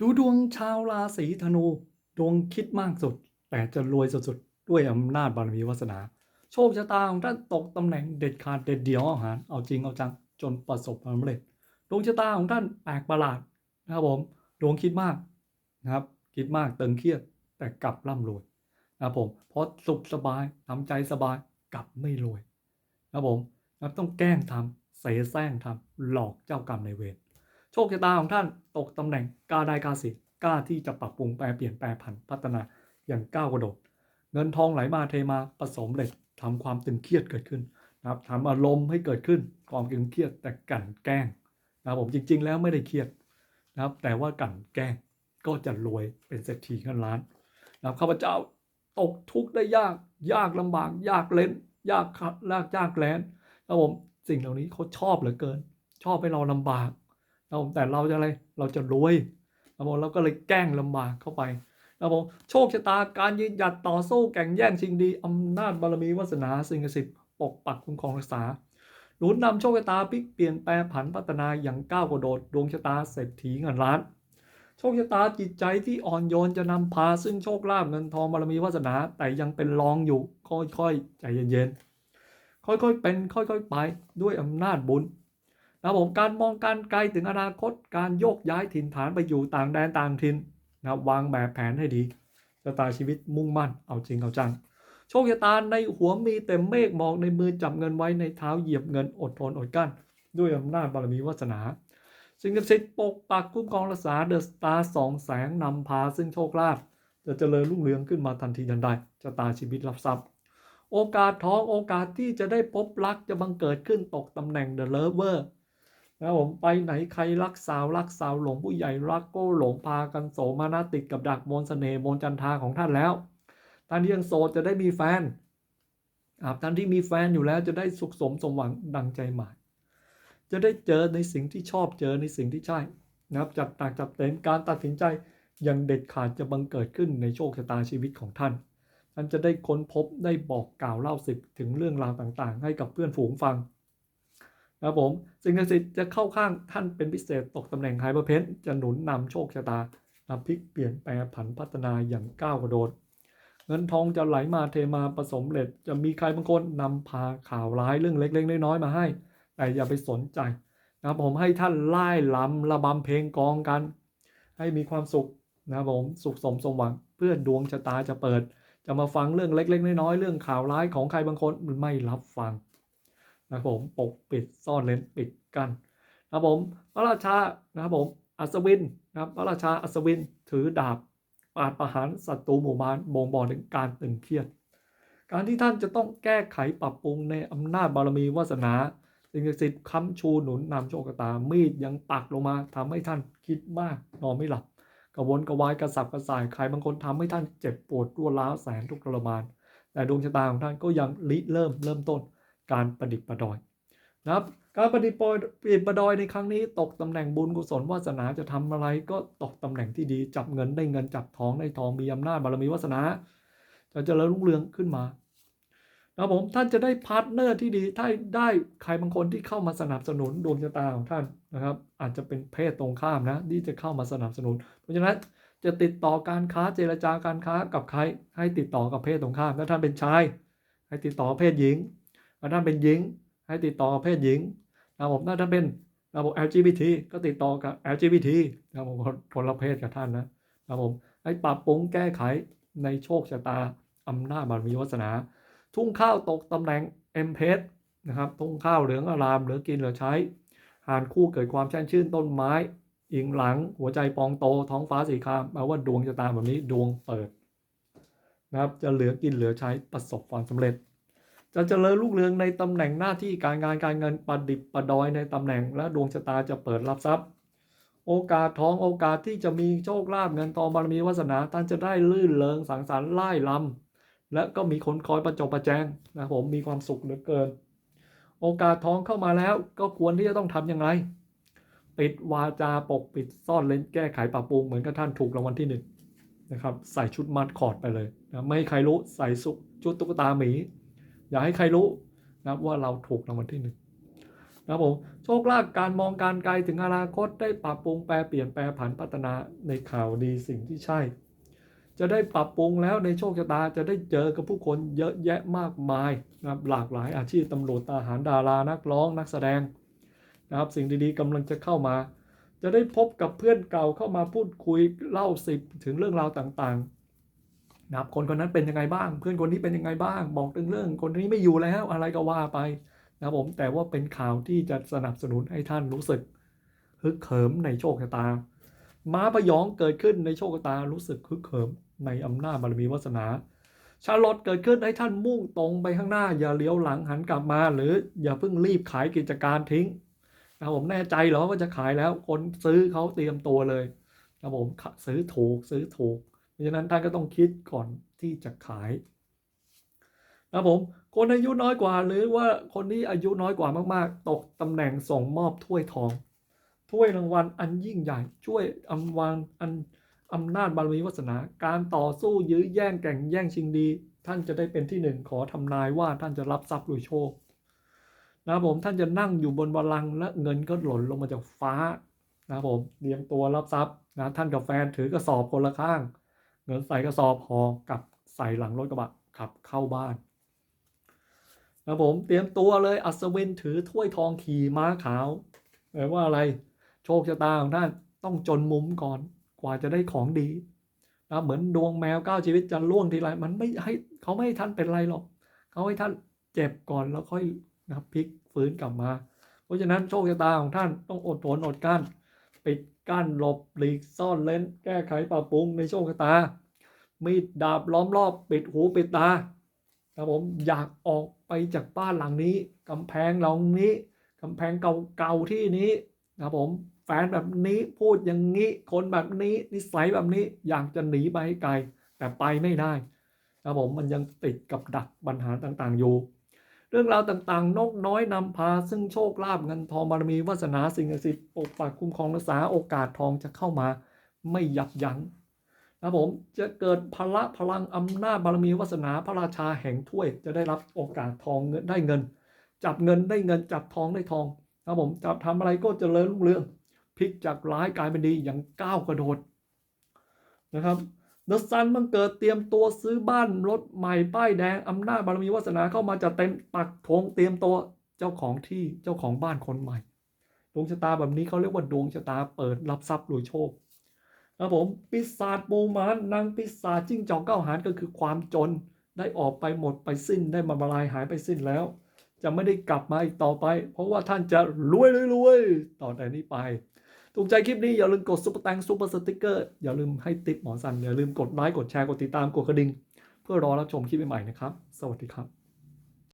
ดูดวงชาวราศีธนูดวงคิดมากสุด แต่จะรวยสุดๆด้วยอำนาจบารมีวาสนา โชคชะตาของท่านตกตำแหน่งเด็ดขาดเด็ดเดี่ยวเอาหารเอาจริงเอาจังจนประสบความสำเร็จดวงชะตาของท่านแปลกประหลาดนะครับผมดวงคิดมากนะครับ คิดมากตึงเครียดแต่กลับร่ำรวยนะครับผมเพราะสุขสบายทำใจสบายกลับไม่รวยนะครับผมนะบต้องแกล้งทำเสแสร้งทำหลอกเจ้ากรรมในเวร โชคชะตาของท่านตกตำแหน่งกล้าได้กล้าเสียกล้าที่จะปรับปรุงแปลเปลี่ยนแปลผันพัฒนาอย่างก้าวกระโดด เงินทองไหลมาเทมาผสมเหล็กทำความตึงเครียดเกิดขึ้นนะครับทำอารมณ์ให้เกิดขึ้นความตึงเครียดแต่กลั่นแกล้งนะครับผมจริง ๆ แล้วไม่ได้เครียดนะครับ แต่ว่ากลั่นแกล้งก็จะรวยเป็นเศรษฐีเงินล้านนะครับข้าพเจ้าตกทุกข์ได้ยากยากลำบาก ยากเล่น ยากขัดลากยากแล้นนะครับผมสิ่งเหล่านี้เขาชอบเหลือเกิน ชอบให้เราลำบาก นะครับผมแต่เราจะอะไรเราจะรวยนะครับผมเราก็เลยแกล้งลำบากเข้าไปนะครับผมโชคชะตาการยืนหยัดต่อสู้แข่งแย่งชิงดีอำนาจบารมีวาสนาสิ่งศักดิ์สิทธิ์ปกปักคุ้มครองรักษาหนุนนำโชคชะตาพลิกเปลี่ยนแปลผันพัฒนาอย่างก้าวกระโดดดวงชะตาเศรษฐีเงินล้าน โชคชะตาจิตใจที่อ่อนโยนจะนำพาซึ่งโชคลาภเงินทองบารมีวาสนาแต่ยังเป็นรองอยู่ค่อยๆใจเย็นๆค่อยๆเป็น ค่อยๆไปด้วยอำนาจบุญ นะครับผมการมองการไกลถึงอนาคตการโยกย้ายถิ่นฐานไปอยู่ต่างแดนต่างถิ่นนะครับวางแบบแผนให้ดีชะตาชีวิตมุ่งมั่นเอาจริงเอาจังโชคชะตาในหัวมีแต่เมฆหมอกในมือจับเงินไว้ในเท้าเหยียบเงินอดทนอดกลั้น ด้วยอำนาจบารมีวาสนา สิ่งศักดิ์สิทธิ์ปกปักคุ้มครองรักษาเดอะสตาร์สองแสงนำพาซึ่งโชคลาภจะเจริญรุ่งเรืองขึ้นมาทันทีทันใดชะตาชีวิตรับทรัพย์ โอกาสท้องโอกาสที่จะได้พบรักจะบังเกิดขึ้นตกตำแหน่งเดอะเลเวอร์ นะครับผมไปไหนใครรักสาวรักสาวหลงผู้ใหญ่รักก็หลงพากันโสมานาติดกับดักมนสเสน่ห์มนจันทาของท่านแล้ว ท่านที่ยังโสดจะได้มีแฟนครับท่านที่มีแฟนอยู่แล้วจะได้สุขสมสมหวังดังใจหมาย จะได้เจอในสิ่งที่ชอบเจอในสิ่งที่ใช่นะครับจัดตากจับเต็นการตัดสินใจอย่างเด็ดขาดจะบังเกิดขึ้นในโชคชะตาชีวิตของท่านท่านจะได้ค้นพบได้บอกกล่าวเล่าสิบถึงเรื่องราวต่างๆ ให้กับเพื่อนฝูงฟัง ครับผมสิ่งศักดิ์สิทธิ์จะเข้าข้างท่านเป็นพิเศษตกตำแหน่งไฮเปอร์เพนจะหนุนนำโชคชะตานำพลิกเปลี่ยนแปลผันพัฒนาอย่างก้าวกระโดด เงินทองจะไหลมาเทมาผสมเร็จ จะมีใครบางคนนำพาข่าวร้ายเรื่องเล็กๆน้อยๆมาให้ แต่อย่าไปสนใจนะครับผมให้ท่านไล่ลำระบำเพลงกองกัน ให้มีความสุขนะครับผมสุขสมสมหวังเพื่อดวงชะตาจะเปิด จะมาฟังเรื่องเล็ก ๆ น้อยๆเรื่องข่าวร้ายของใครบางคนไม่รับฟัง นะครับผมปกปิดซ่อนเลนปิดกันนะครับผมพระราชานะครับผมอัศวินนะครับพระราชาอัศวินถือดาบปาดประหารศัตรูหมู่บ้านบ่งบอกถึงการตึงเครียด การที่ท่านจะต้องแก้ไขปรับปรุงในอำนาจบารมีวาสนาสิ่งศักดิ์สิทธิ์ค้ำชูหนุนนำโชคชะตา มีดยังปักลงมาทำให้ท่านคิดมากนอนไม่หลับกระวนกระวายกระสับกระส่ายใครบางคนทำให้ท่านเจ็บปวดรวดร้าวแสนทุกข์ทรมาน แต่ดวงชะตาของท่านก็ยังริเริ่มเริ่มต้น การประดิษฐ์ประดอยนะครับการประดิษฐ์ประดิษฐ์ประดอยในครั้งนี้ ตกตำแหน่งบุญกุศลวาสนาจะทำอะไรก็ตกตำแหน่งที่ดี จับเงินได้เงินจับทองได้ทองมีอำนาจบารมีวาสนา จะเจริญรุ่งเรืองขึ้นมานะผมท่านจะได้พาร์ทเนอร์ที่ดีถ้าได้ใครบางคนที่เข้ามาสนับสนุนดวงชะตาของท่านนะครับ อาจจะเป็นเพศตรงข้ามนะที่จะเข้ามาสนับสนุน เพราะฉะนั้นจะติดต่อการค้าเจรจาการค้ากับใครให้ติดต่อกับเพศตรงข้ามถ้าท่านเป็นชาย ให้ติดต่อเพศหญิง ถ้าท่านเป็นหญิง ให้ติดต่อเพศหญิงนะครับผมถ้าท่านเป็นระบบ LGBT ก็ติดต่อกับ LGBT นะครับผมคนละเพศกับท่านนะครับผมให้ปรับปรุงแก้ไขในโชคชะตาอำนาจบารมีวาสนา ทุ่งข้าวตกตำแหน่งเอ็มเพสนะครับทุ่งข้าวเหลืองอารามเหลือกินเหลือใช้ หานคู่เกิดความแช่มชื่นต้นไม้ อิงหลังหัวใจปองโตท้องฟ้าสีครามแปลว่าดวงชะตาแบบนี้ดวงเปิดนะครับจะเหลือกินเหลือใช้ประสบความสำเร็จ จะเจริญรุ่งเรืองในตำแหน่งหน้าที่การงานการเงินประดิบประดอยในตำแหน่ง และดวงชะตาจะเปิดรับทรัพย์ โอกาสท้องโอกาสที่จะมีโชคลาภเงินทองบารมีวาสนาท่านจะได้ลื่นเริงสังสรรค์ไล่ลำและก็มีคนคอยประจบประแจงนะครับผมมีความสุขเหลือเกิน โอกาสท้องเข้ามาแล้วก็ควรที่จะต้องทำอย่างไรปิดวาจาปกปิดซ่อนเลนแก้ไขปรับปรุงเหมือนกับท่านถูกรางวัลที่หนึ่งนะครับใส่ชุดมัดคอร์ดไปเลยนะไม่ให้ใครรู้ใส่สุชุดตุ๊กตาหมี อย่าให้ใครรู้นะว่าเราถูกรางวัลที่หนึ่งนะครับผมโชคลาภการมองการไกลถึงอนาคตได้ปรับปรุงแปลเปลี่ยนแปลผันพัฒนาในข่าวดีสิ่งที่ใช่ จะได้ปรับปรุงแล้วในโชคชะตาจะได้เจอกับผู้คนเยอะแยะมากมายนะครับหลากหลายอาชีพตำรวจทหารดารานักร้องนักแสดงนะครับสิ่งดีๆกำลังจะเข้ามา จะได้พบกับเพื่อนเก่าเข้ามาพูดคุยเล่าสิบถึงเรื่องราวต่างๆ นะครับคนคนนั้นเป็นยังไงบ้าง เพื่อนคนนี้เป็นยังไงบ้าง บอกถึงเรื่อง คนนี้ไม่อยู่แล้วอะไรก็ว่าไปนะครับผมแต่ว่าเป็นข่าวที่จะสนับสนุนให้ท่านรู้สึกฮึกเหิมในโชคชะตา ม้าพยองเกิดขึ้นในโชคชะตารู้สึกฮึกเหิมในอำนาจบารมีวาสนา ชาลอตเกิดขึ้นให้ท่านมุ่งตรงไปข้างหน้า อย่าเลี้ยวหลังหันกลับมา หรืออย่าเพิ่งรีบขายกิจการทิ้งนะครับผมแน่ใจเหรอว่าจะขายแล้วคนซื้อเขาเตรียมตัวเลยนะครับผมซื้อถูกซื้อถูก เพราะฉะนั้นท่านก็ต้องคิดก่อนที่จะขายนะผมคนอายุน้อยกว่าหรือว่าคนที่อายุน้อยกว่ามากๆ ตกตำแหน่งส่งมอบถ้วยทอง ถ้วยรางวัลอันยิ่งใหญ่ ช่วยอำวันอันอำนาจบารมีวาสนา การต่อสู้ยื้อแย่งแก่งแย่งชิงดี ท่านจะได้เป็นที่หนึ่งขอทำนายว่าท่านจะรับทรัพย์หรวยโชคนะผมท่านจะนั่งอยู่บนบัลลังก์และเงินก็หล่นลงมาจากฟ้านะผมเตรียมตัวรับทรัพย์นะท่านกับแฟนถือกระสอบคนละข้าง เงินใส่กระสอบห่อกับใส่หลังรถกระบะขับเข้าบ้านนะผมเตรียมตัวเลยอัศวินถือถ้วยทองขี่ม้าขาวแปลว่าอะไรโชคชะตาของท่านต้องจนมุมก่อนกว่าจะได้ของดีนะเหมือนดวงแมวเก้าชีวิตจะล่วงทีไรมันไม่ให้เขาไม่ให้ท่านเป็นไรหรอกเขาให้ท่านเจ็บก่อนแล้วค่อยนะพลิกฟื้นกลับมา เพราะฉะนั้นโชคชะตาของท่านต้องอดทนอดกลั้นปิด กั้นหลบหลีกซ่อนเล้นแก้ไขปรับปรุงในโชคชะตา มีดดาบล้อมรอบปิดหูปิดตาครับผมอยากออกไปจากบ้านหลังนี้กำแพงหลังนี้กำแพงเก่าๆที่นี้นะครับผมแฟนแบบนี้พูดอย่างนี้ คนแบบนี้นิสัยแบบนี้อยากจะหนีไปให้ไกล แต่ไปไม่ได้ครับผมมันยังติดกับดักปัญหาต่างๆอยู่ รื่องราวต่างๆ นกน้อยนำพา ซึ่งโชคลาภเงินทองบารมีวาสนาสิ่งศักดิ์สิทธิ์ปกปักคุ้มครองรักษาโอกาสทองจะเข้ามาไม่ยับยั้งนะครับผมจะเกิดพละพลังอำนาจบารมีวาสนาพระราชาแห่งถ้วย จะได้รับโอกาสทองเงินได้เงิน จับเงินได้เงินจับทองได้ทองนะครับผมจับทำอะไรก็เจริญรุ่งเรืองพลิกจากร้ายกลายเป็นดีอย่างก้าวกระโดดนะครับ เดอะซันมันเกิดเตรียมตัวซื้อบ้านรถใหม่ป้ายแดงอำนาจบารมีวาสนาเข้ามาจะเต็มปักธงเตรียมตัวเจ้าของที่เจ้าของบ้านคนใหม่ ดวงชะตาแบบนี้เขาเรียกว่าดวงชะตาเปิดรับทรัพย์รวยโชคนะครับผมปีศาจปูมานนางปีศาจจิ้งจอกเก้าหารก็คือความจน ได้ออกไปหมดไปสิ้นได้มาบลายหายไปสิ้นแล้ว จะไม่ได้กลับมาอีกต่อไป เพราะว่าท่านจะรวยรวยๆต่อแต่นี้ไป ถูกใจคลิปนี้อย่าลืมกดซุปเปอร์แตงซุปเปอร์สติกเกอร์อย่าลืมให้ติปหมอสันอย่าลืมกดไลค์กดแชร์กดติดตามกดกระดิ่งเพื่อรอรับชมคลิปใหม่ๆนะครับ สวัสดีครับ